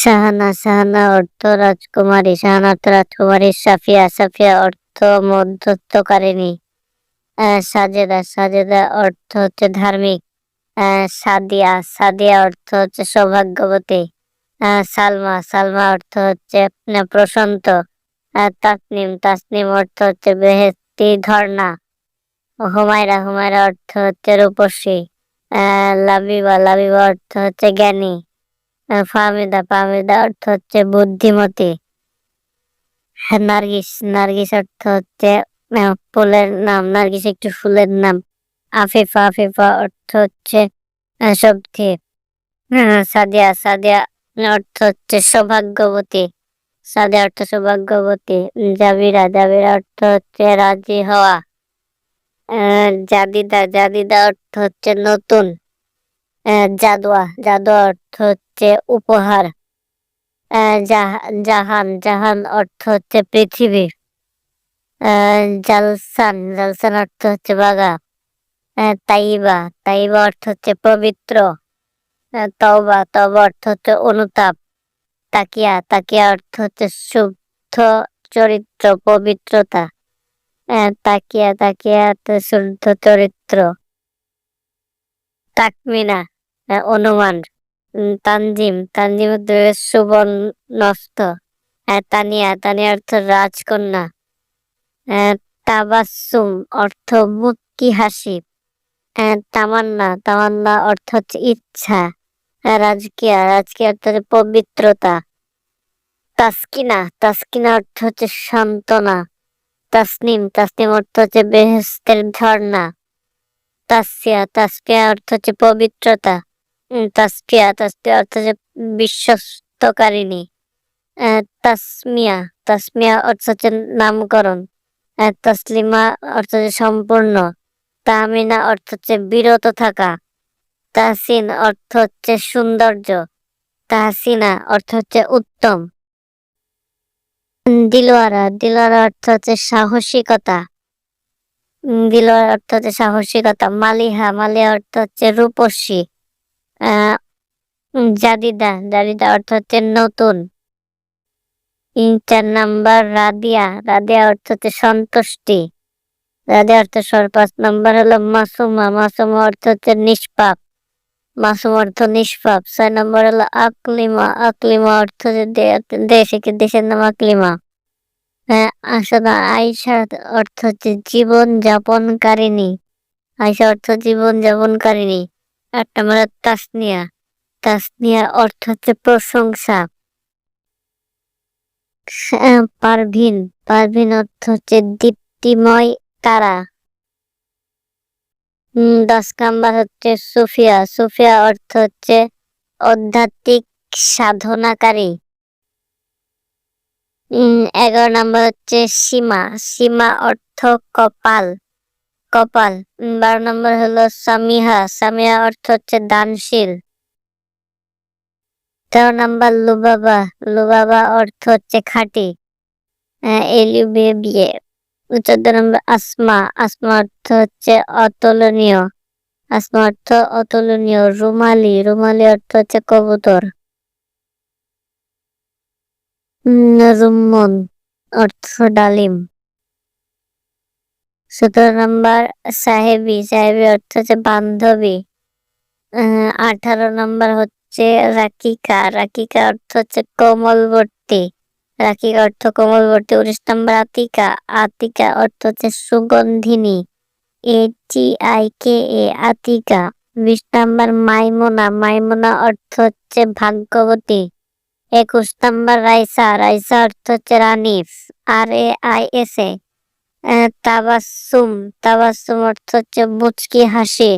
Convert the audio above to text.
শাহানা শাহানা অর্থ রাজকুমারী শাহানা অর্থ রাজকুমারী সাফিয়া সাফিয়া অর্থ মধ্যস্থকারিণী। আহ, সাজেদা সাজেদা অর্থ হচ্ছে ধার্মিক। সাদিয়া সাদিয়া অর্থ হচ্ছে সৌভাগ্যবতী। সালমা সালমা অর্থ হচ্ছে প্রশান্ত। তাসনিম তাসনিম অর্থ হচ্ছে বেহেস্তি ঝর্ণা হুমায়রা হুমায়রা অর্থ হচ্ছে রূপসী। লাবিবা লাবিবা অর্থ হচ্ছে জ্ঞানী। ফাহমিদা ফাহমিদা অর্থ হচ্ছে বুদ্ধিমতী। নার্গিস নার্গিস অর্থ হচ্ছে ফুলের নাম নার্গিস একটি ফুলের নাম। আফিফা আফিফা অর্থ হচ্ছে আহ, সাদিয়া সাদিয়া অর্থ হচ্ছে সৌভাগ্যবতী। সাদিয়া অর্থ সৌভাগ্যবতী জাবিরা জাবিরা অর্থ হচ্ছে রাজি হওয়া। জাদিদা জাদিদা অর্থ হচ্ছে নতুন। জাদুয়া। জাদুয়া অর্থ হচ্ছে উপহার। জাহা- জাহান। জাহান অর্থ হচ্ছে পৃথিবী। জালসান। জালসান অর্থ হচ্ছে বাগা তাইবা। তাইবা অর্থ হচ্ছে পবিত্র। তওবা। তওবা অর্থ হচ্ছে অনুতাপ। তাকিয়া। তাকিয়া অর্থ হচ্ছে শুদ্ধ চরিত্র, পবিত্রতা। তাকিয়া। তাকিয়া শুদ্ধ চরিত্র। তাকমিনা অনুমান তানজিম। তানজিম সুবর্ণস্ত আহ, তানিয়া। তানিয়া অর্থ রাজকন্যা। আহ, তাবাসসুম অর্থ মুক্তি হাসি। তামান্না। তামান্না অর্থ হচ্ছে ইচ্ছা। রাজকিয়া। রাজকিয়া অর্থ হচ্ছে পবিত্রতা। তাসকিনা। তাসকিনা অর্থ হচ্ছে সান্ত্বনা। তাসনিম। তাসনিম অর্থ হচ্ছে বেহেস্তের ঝর্ণা। তাসফিয়া তাসফিয়া অর্থ হচ্ছে পবিত্রতা। তাসফিয়া তাসফিয়া অর্থ হচ্ছে বিশ্বস্তকারিণী। তাসমিয়া তাসমিয়া অর্থ হচ্ছে নামকরণ। তাসলিমা অর্থ হচ্ছে সম্পূর্ণ। তাহমিনা অর্থ হচ্ছে বিরত থাকা। তাহসিন অর্থ হচ্ছে সৌন্দর্য। তাহসিনা অর্থ হচ্ছে উত্তম। দিলওয়ারা দিলওয়ারা অর্থ হচ্ছে সাহসিকতা। দিলওয়ারা অর্থ হচ্ছে সাহসিকতা, মালিহা মালিহা অর্থ হচ্ছে রূপসী জাদিদা জাদিদা অর্থ হচ্ছে নতুন। তিন, চার নাম্বার, রাদিয়া রাদিয়া অর্থ হচ্ছে সন্তুষ্টি, রাদিয়া অর্থ সর পাঁচ নাম্বার হলো মাসুমা মাসুমা অর্থ হচ্ছে নিষ্পাপ, মাসুম অর্থ নিষ্পাপ, ছয় নম্বর হলো আকলিমা আকলিমা অর্থ হচ্ছে দেশ দেশের নাম আকলিমা। আসলে আয়সা অর্থ হচ্ছে জীবন যাপনকারিণী। আয়সা অর্থ জীবন আট নম্বর হলো তাসনিয়া। তাসনিয়া অর্থ হচ্ছে প্রশংসা। হ্যাঁ, পারভিন। পারভিন অর্থ হচ্ছে দীপ্তিময় তারা। দশ নাম্বার হচ্ছে সুফিয়া। সুফিয়া অর্থ হচ্ছে আধ্যাত্মিক সাধনাকারী। এগারো নাম্বার হচ্ছে সীমা। সীমা অর্থ কপাল। কপাল। বারো নম্বর হলো সামিহা। সামিহা অর্থ হচ্ছে দানশীল। তেরো নাম্বার লুবাবা। লুবাবা অর্থ হচ্ছে খাঁটি। বিয়ে চোদ্দ নম্বর আসমা। আসমা অর্থ হচ্ছে অতুলনীয়। আসমা অর্থ অতুলনীয়। রুমালি। রুমালি অর্থ হচ্ছে কবুতর। রুম্মন অর্থ ডালিম। সতেরো নম্বর, সাহেবি। সাহেবি অর্থ হচ্ছে বান্ধবী। আঠারো নম্বর হচ্ছে রাকিকা। রাকিকা অর্থ হচ্ছে কোমলবর্তী। রাকিকা অর্থ কোমলবর্তী। উনিশ নম্বর, আতিকা। আতিকা অর্থ হচ্ছে সুগন্ধিনী। এ টি আই কে এ, আতিকা। বিশ নম্বর, মাইমোনা। মাইমোনা অর্থ হচ্ছে ভাগ্যবতী। একুশ নম্বর রাইসা রাইসা অর্থ হচ্ছে রানিফ R A I S A Tabassum Tabassum অর্থ হচ্ছে মুচকি হাসি।